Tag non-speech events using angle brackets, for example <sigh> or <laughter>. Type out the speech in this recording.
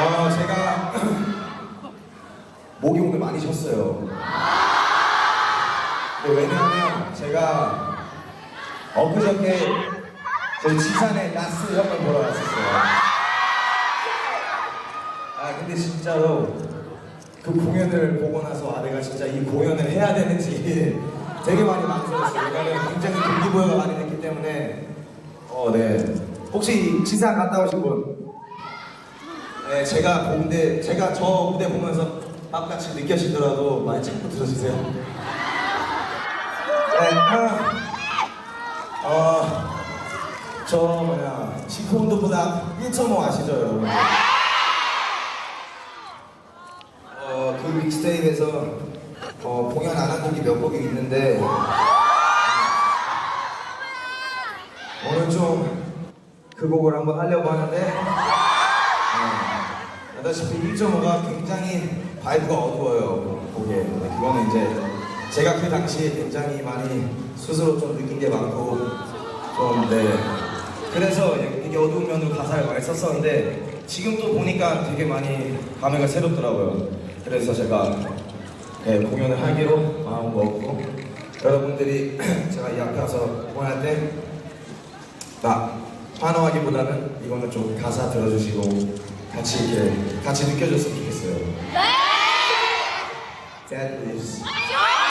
어, 제가 <clears throat> 목이 오늘 많이 쉬었어요. 네, 왜냐하면 제가 엊그저께 저희 지산의 나스 형을 보러 갔었어요. 아 근데 진짜로 그 공연을 보고 나서 아 내가 진짜 이 공연을 해야 되는지 <laughs> 되게 많이 망설였어요. 왜냐면 굉장히 동기부여가 많이 됐기 때문에 어 네. 혹시 지산 갔다 오신 분? 네, 제가 보는데 제가 저 무대 보면서 밥같이 느껴지더라도 많이 참고 들어주세요. 네, 아, 어, 저 뭐냐 지코온도보다 1.5 아시죠, 여러분? 어, 그 믹스테이프에서 어, 공연 안 한 곡이 몇 곡이 있는데 오늘 좀 그 곡을 한번 하려고 하는데 네, 아다시피 1.5가 굉장히 바이브가 어두워요. 네, 그거는 이제 제가 그 당시에 굉장히 많이 스스로 좀 느낀 게 많고 좀네. 그래서 되게 어두운 면으로 가사를 많이 썼었는데 지금 또 보니까 되게 많이 감회가 새롭더라고요. 그래서 제가 네, 공연을 하기로 마음 먹고 여러분들이 <clears throat> 제가 이 앞에 와서 공연할 때나 환호하기보다는 이거는 좀 가사 들어주시고 같이 이렇게 같이 느껴줬으면 좋겠어요. Dead Leaves.